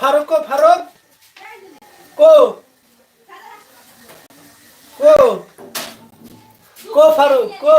ফারুক কো ফারুক কো কো কো ফারুক কো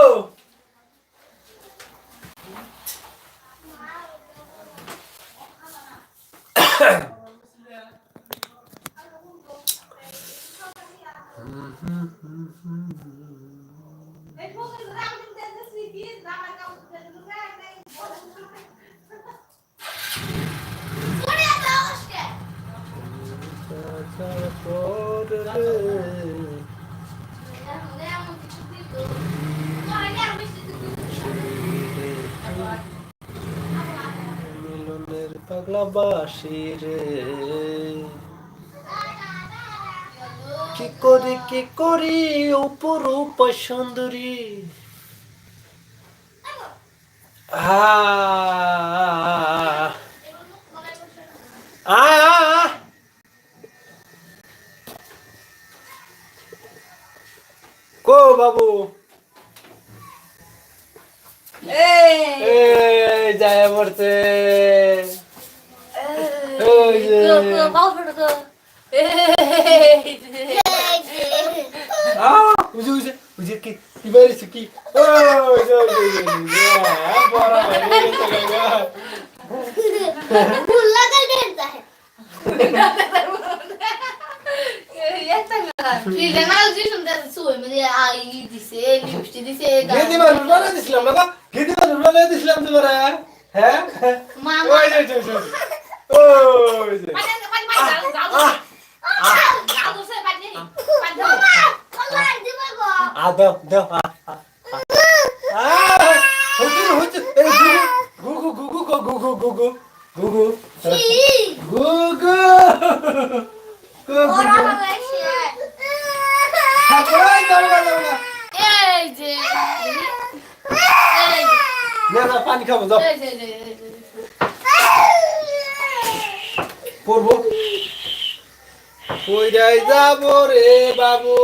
পাগলা বাসি রে কি করি কি করি অপরূপ সুন্দরী। আহ আহ Ô, Babu! Ei! Ei, já é morte! Ele é mais lindo dessa sua. আই দিছে লিপস্টিক দিছে গেদি মানুষ বলে দিছিলাম বাবা। গেদি মানুষ বলে দিছিলাম তোমরা হ্যাঁ? Nie ma pani kogo, do. Porwo. Pójdaj za mury, babu.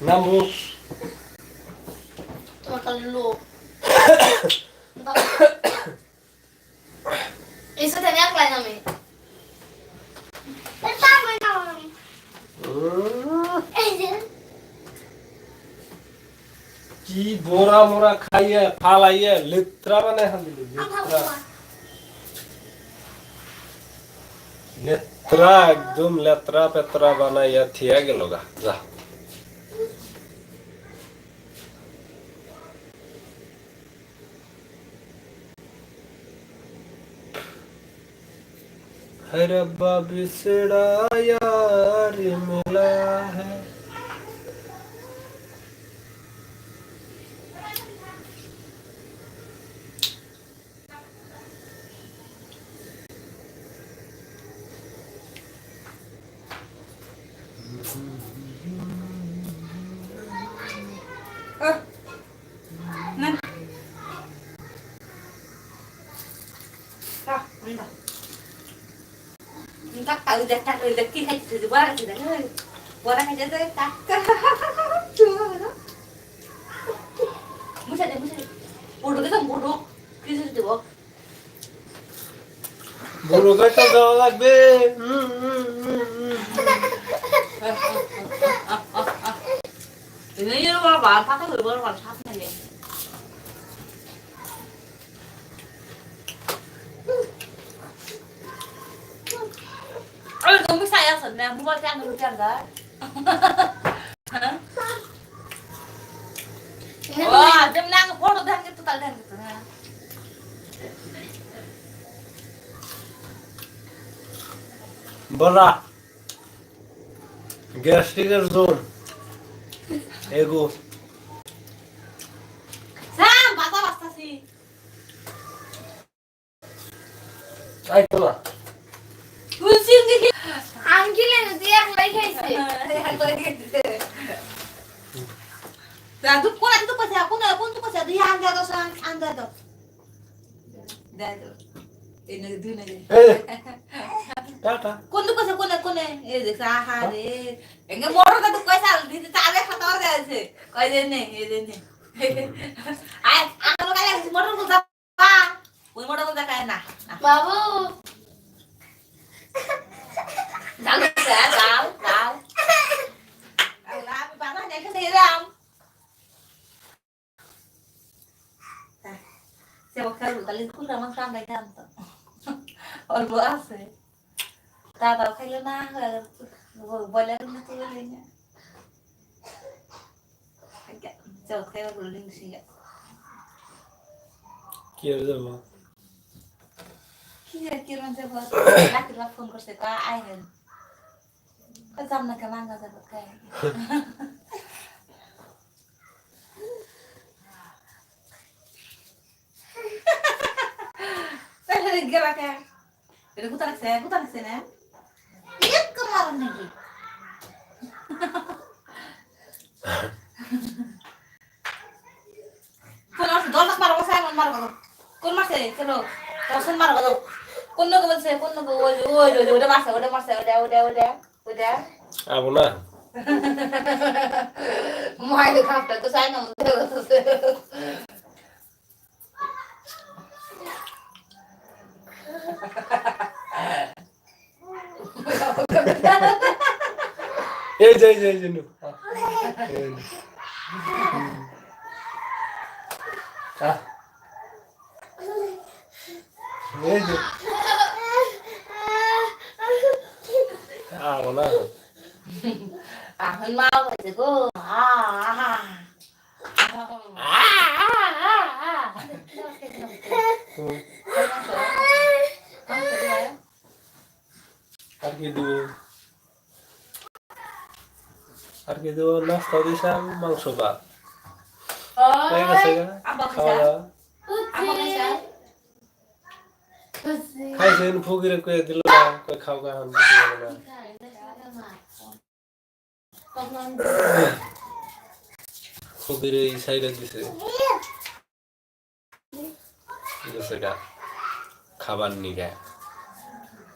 Na mur. Tak, ale no. Também. কি বোরা মোরা খাইয়ে ফালাইয়ে লেত্রা বানাই হান দিলি লেত্রা। লেত্রা একদম লেত্রা পেত্রা বানাইয়া থিয়া গেল গা যা। रब्बा बिसड़ा यार मिला है। Entah kalau udah tak rezeki sudah tuh tak. Musa deh, musa. Bodoh kita bodoh. Kita sudah. Bodoh kita eh, eh, eh, Ini ya? Kan நான் மூவா தாங்க விட்டாங்க ஓ அது நாங்க போடுதாங்க தள்ளி இருக்குங்க বলা গ্যাস্ট্রিকের জোর এগো আই তোলা দাও কোন কইছে কোন কোন? এ দেখ আহা রে। এঙ্গে মোর কত কইছা দিতে তারে খতর দেছে কই দে নে এ দে নে। আই আলো কালে মোর কো দা ওই মোর কো দা কায় না বাবু। দাও দাও দাও আমি বাবা দেখে দিলাম সে বকার তাহলে খুলে আমার সামনে জানতো অল্প আছে দাদা খাইলে না বলে না তুলে না যাও খাইবা বলে দিন সিগা কি হবে যাব কি রে কি রন যাব রাত্রিবেলা ফোন করছে কা আইবেন যাম না কেমন আঙ্গা যাব খাই তাহলে গেলা কে এটা কোথা রাখছে? কোথা রাখছে না কোন মারছে? চলো দশ মারো কত কোন লোক বলছে? কোন লোক ওই ওই ওই ওটা মারছে ওটা মারছে ওটা ওটা ওটা ওটা আবো না। মায়ের খাপটা তো চাই না এই যে এই যে এই যে নু। এই যে। আহ। এই যে আবো না এখন মা বলছে গো আহা হুম। আর কি দিব আর কি দিব নাস্তা মাংস ভাত হয়ে গেছে খাওয়া দাওয়া খাইছেন ফকিরে কয়ে দিল না কই খাও গা এখন কিছু বলে না এই সাইডে দিছে দিছে খাবার নিগা ও হেতে খাওয়া লাগে খাই গো ফকিরে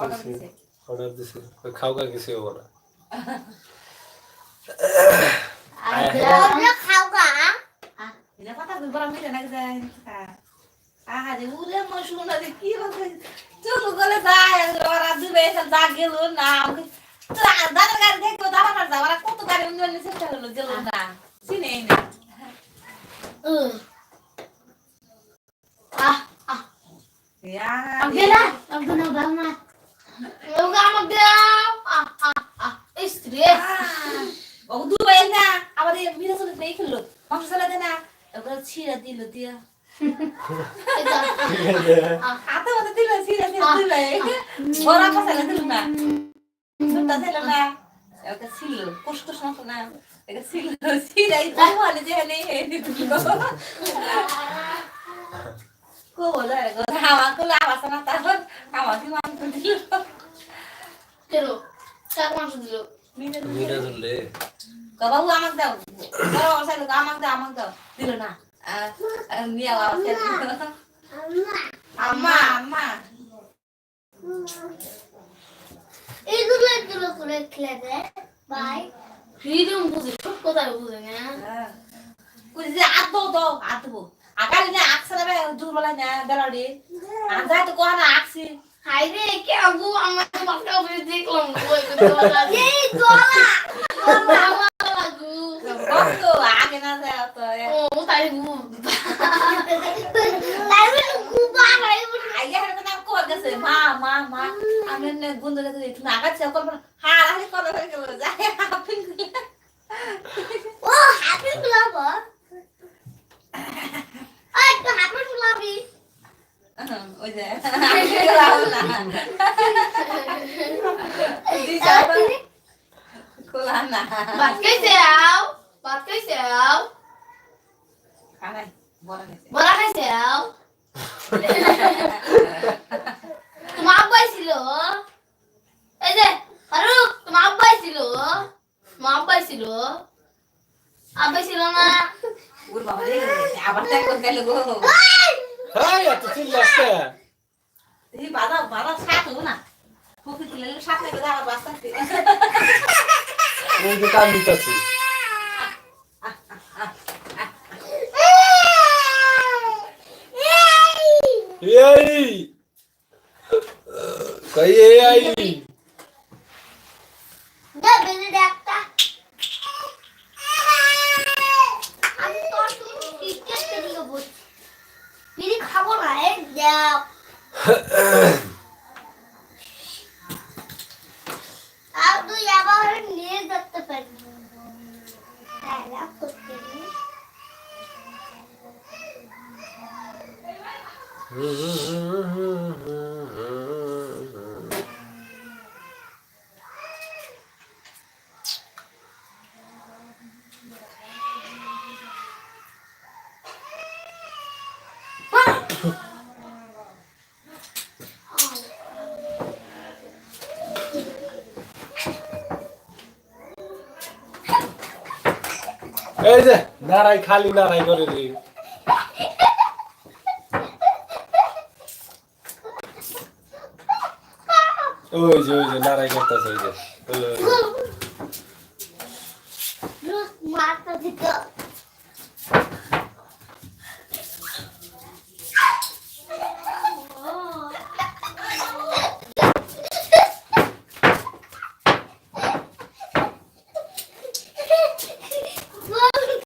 অর্ডার দিছে অর্ডার দিছে কই খাও গা কিছু হব না এটা কথা কই বড় মিলে নাকি যায় আরে উরে মশুন না কি হবে চলো গলে যায় ওরা দুবে এসে দা গেল না দাদার গাড়ি দেখো দাদা না ওরা কত গাড়ি উন্নয়ন নিছে হলো গেল না চিনেই না ইয়া Abdullah, Abdullah banget. Yoga Abdullah. Ah ah ah. Istri. ও দুবে না আবার এই মিরা চলে দেই খেলো মাংস সালাদে না ওগুলো ছিঁড়া দিল দিয়া। হাতে মধ্যে দিল ছিঁড়া দিল দিল বড় মশলা দিল না। ছোটটা দিল না। ওকে ছিল কুস কুস না। এটা ছিল ছিঁড়াই তো মানে যে হলে বাবু আমাকে দাও আমাকে দাও আমাকে দাও দিল না নিয়ে আবার আম্মা আম্মা Itu lagi dulu kulit kelede. Bye. Hidung buzi. Kok tak buzinya? কুজি আদো দাও আদবো আকালি না আকসারে বে দুর্বল না বেলাড়ি আদা তো কোনা আকসি Hai deh, kayak aku sama pakai beli kelom gue gitu lah. Yeay, dola. Dola lagu. কত আগে না যায় তো Oh, tadi gue. Tapi lu banget itu. আইয়া হেতে না কো গেছে মা মা মা আমি নে গুন্দ দেখে তুমি আগাচ্ছে কল হারা হে কল হয়ে গেল যায় আপনি Oh, happy kenapa? Eh, itu happy kenapa? ওই যে গেলাম না দি যাবা কোলা না Bật cái xèo. Bật cái xèo. খানাই বড় গেছে Bật cái xèo. তোমার আব্বাই ছিল এই যে ফারুক তোমার আব্বাই ছিল তোমার আব্বাই ছিল আব্বাই ছিল না ওর বাবা রে গেল গো হ্যাঁ এত চিল্লাস কে? এই বাধা বাধা সাত হব না। পুকুর তুলে সাত লেগে যাওয়ার বাস্তা ওই যে কান দিতেছি। এই! কই এই আই? দে বেঁধে দে একটা আমি তোর তুমি ক্রিকেট খেলিয়ে বলছি বিড়ি খাব না এই দেখ আর তুই আবার নিয়ে যেতে পারবি হ্যাঁ এই যে নারাই খালি নারাই করে দি ওই যে ওই যে নারাই করতেছে, ওই যে